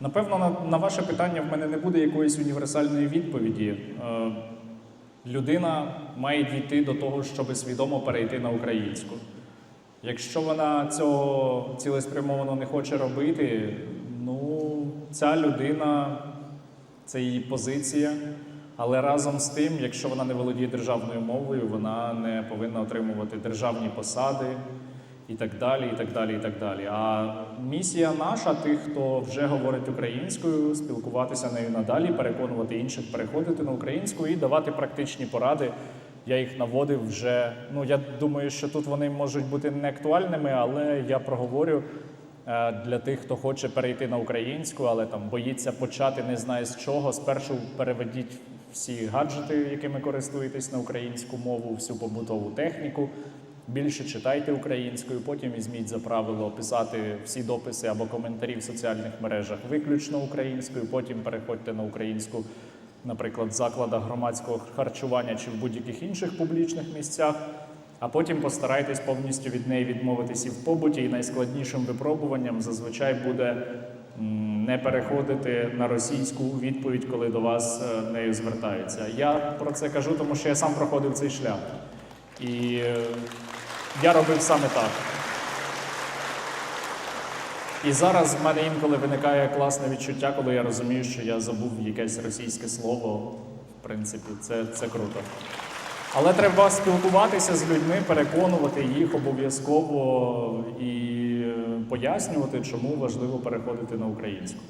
Напевно, на, на ваше питання в мене не буде якоїсь універсальної відповіді. Е, людина має дійти до того, щоб свідомо перейти на українську. Якщо вона цього цілеспрямовано не хоче робити, ну ця людина це її позиція. Але разом з тим, якщо вона не володіє державною мовою, вона не повинна отримувати державні посади і так далі. і так далі, і так далі. А місія наша, тих, хто вже говорить українською, спілкуватися нею надалі, переконувати інших, переходити на українську і давати практичні поради. Я їх наводив вже. Ну я думаю, що тут вони можуть бути не актуальними, але я проговорю е, для тих, хто хоче перейти на українську, але там боїться почати, не знає з чого. Спершу переведіть всі гаджети, якими користуєтесь на українську мову, всю побутову техніку. Більше читайте українською, потім візьміть за правило писати всі дописи або коментарі в соціальних мережах виключно українською. Потім переходьте на українську, наприклад, в закладах громадського харчування чи в будь-яких інших публічних місцях. А потім постарайтесь повністю від неї відмовитись і в побуті. І найскладнішим випробуванням зазвичай буде не переходити на російську відповідь, коли до вас е, нею звертаються. Я про це кажу, тому що я сам проходив цей шлях. І е, я робив саме так. І зараз в мене інколи виникає класне відчуття, коли я розумію, що я забув якесь російське слово. В принципі, це, це круто. Але треба спілкуватися з людьми, переконувати їх обов'язково і е, пояснювати, чому важливо переходити на українську.